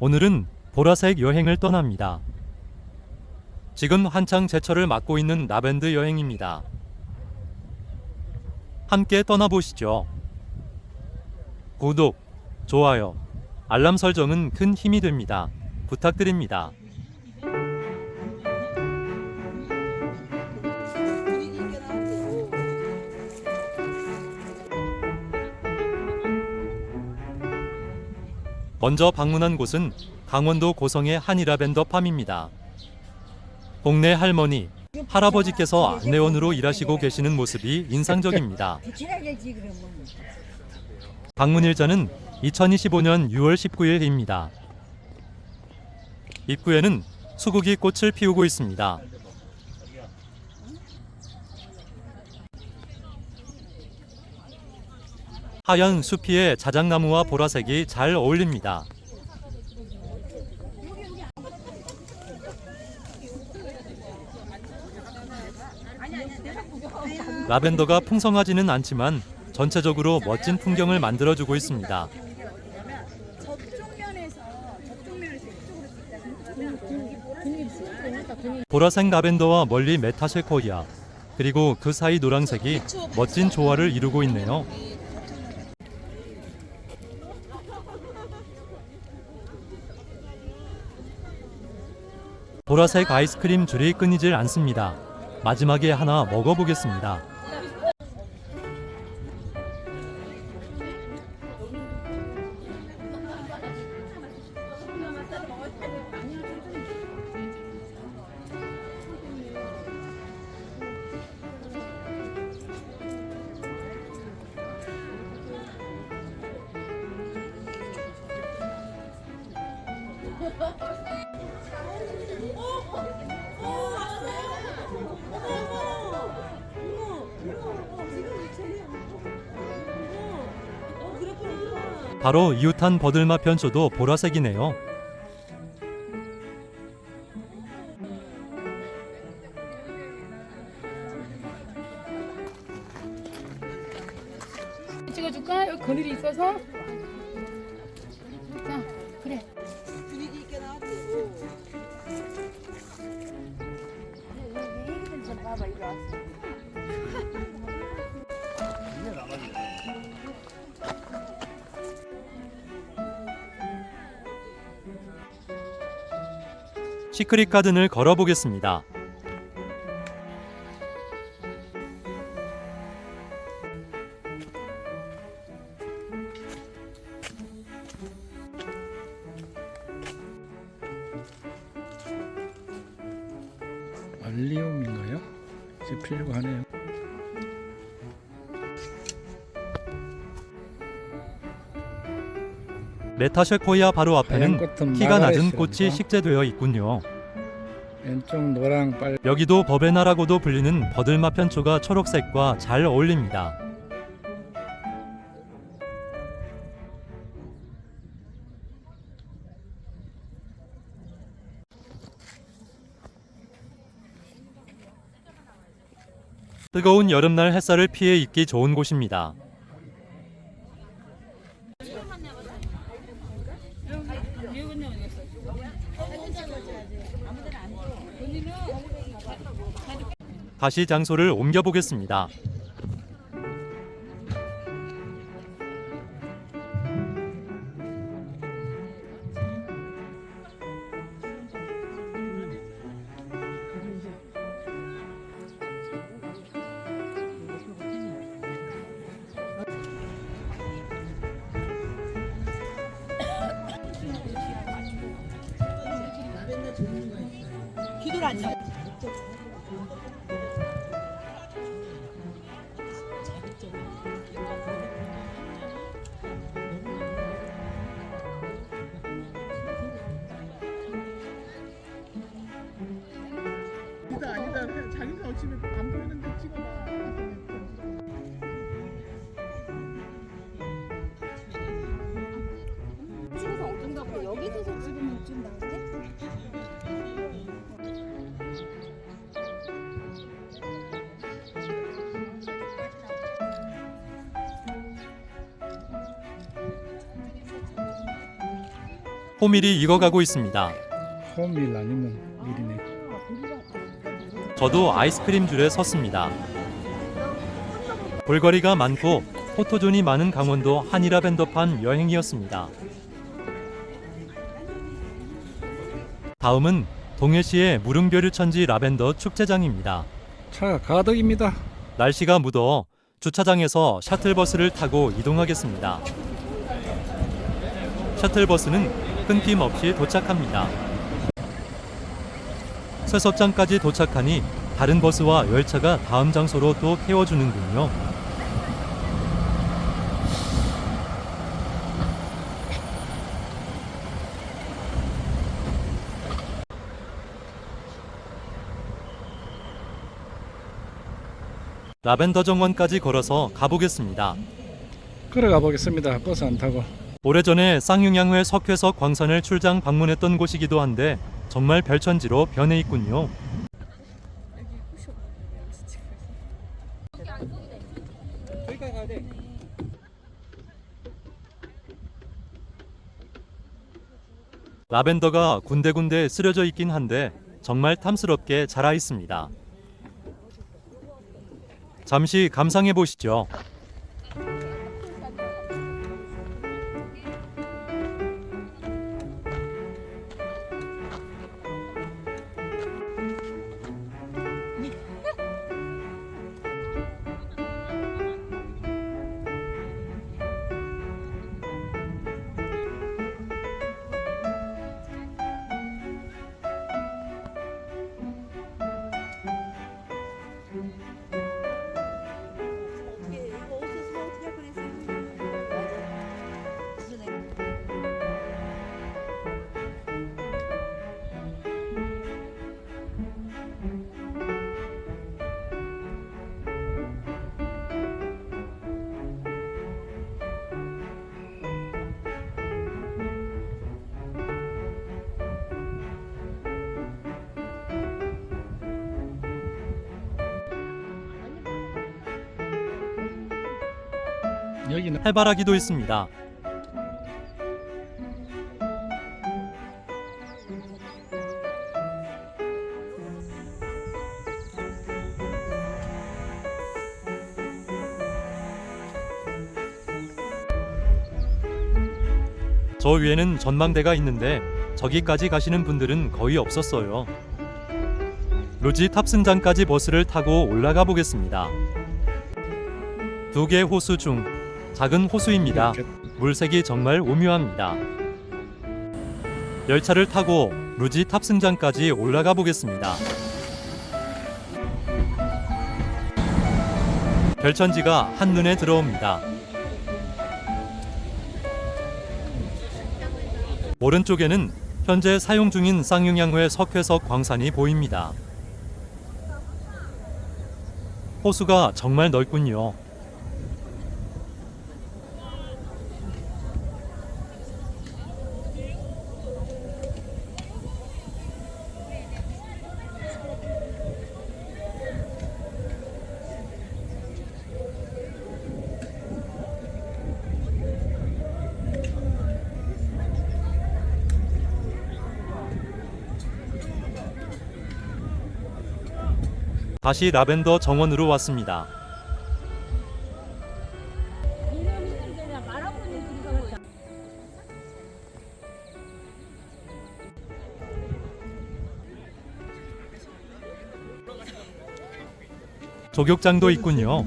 오늘은 보라색 여행을 떠납니다. 지금 한창 제철을 맞고 있는 라벤더 여행입니다. 함께 떠나보시죠. 구독, 좋아요, 알람 설정은 큰 힘이 됩니다. 부탁드립니다. 먼저 방문한 곳은 강원도 고성의 한이라벤더 팜입니다. 동네 할머니, 할아버지께서 안내원으로 일하시고 계시는 모습이 인상적입니다. 방문 일자는 2025년 6월 19일입니다. 입구에는 수국이 꽃을 피우고 있습니다. 하얀 수피에 자작나무와 보라색이 잘 어울립니다. 라벤더가 풍성하지는 않지만 전체적으로 멋진 풍경을 만들어주고 있습니다. 보라색 라벤더와 멀리 메타세코이아 그리고 그 사이 노란색이 멋진 조화를 이루고 있네요. 보라색 아이스크림 줄이 끊이질 않습니다. 마지막에 하나 먹어보겠습니다. 바로 이웃한 버들맛 편초도 보라색이네요. 찍어줄까? 여기 그늘이 있어서. 자, 그래. 분위기 있게 나왔고. 좀 봐봐 왔어. 시크릿 가든을 걸어보겠습니다. 알리움인가요? 이제 피려고 하네요. 메타세코이아 바로 하얀 앞에는 키가 낮은. 꽃이 식재되어 있군요. 왼쪽 노랑 빨 여기도 버베나라고도 불리는 버들맛 편초가 초록색과 잘 어울립니다. 뜨거운 여름날 햇살을 피해 있기 좋은 곳입니다. 다시 장소를 옮겨 보겠습니다. 기도를 호밀이 익어가고 있습니다. 호밀 아니면 밀이네. 저도 아이스크림 줄에 섰습니다. 볼거리가 많고 포토존이 많은 강원도 한이라벤더판 여행이었습니다. 다음은 동해시의 무릉별을 천지 라벤더 축제장입니다. 차가 가득입니다. 날씨가 무더워 주차장에서 셔틀버스를 타고 이동하겠습니다. 셔틀버스는 끊김없이 도착합니다. 쇠섭장까지 도착하니 다른 버스와 열차가 다음 장소로 또 태워주는군요. 라벤더 정원까지 걸어서 가보겠습니다. 걸어 가 보겠습니다. 버스 안 타고. 오래전에 쌍용양회 석회석 광산을 출장 방문했던 곳이기도 한데 정말 별천지로 변해 있군요. 라벤더가 군데군데 쓰려져 있긴 한데 정말 탐스럽게 자라 있습니다. 잠시 감상해 보시죠. 여기는 해바라기도 있습니다. 저 위에는 전망대가 있는데 저기까지 가시는 분들은 거의 없었어요. 루지 탑승장까지 버스를 타고 올라가 보겠습니다. 두 개 호수 중 작은 호수입니다. 이렇게 물색이 정말 오묘합니다. 열차를 타고 루지 탑승장까지 올라가 보겠습니다. 별천지가 한눈에 들어옵니다. 오른쪽에는 현재 사용 중인 쌍용양회 석회석 광산이 보입니다. 호수가 정말 넓군요. 다시 라벤더 정원으로 왔습니다. 조격장도 있군요.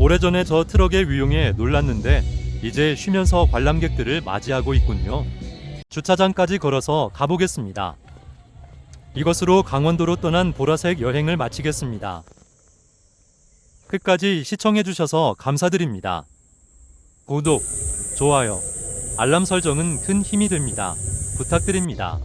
오래전에 저 트럭의 위용에 놀랐는데 이제 쉬면서 관람객들을 맞이하고 있군요. 주차장까지 걸어서 가보겠습니다. 이것으로 강원도로 떠난 보라색 여행을 마치겠습니다. 끝까지 시청해주셔서 감사드립니다. 구독, 좋아요, 알람 설정은 큰 힘이 됩니다. 부탁드립니다.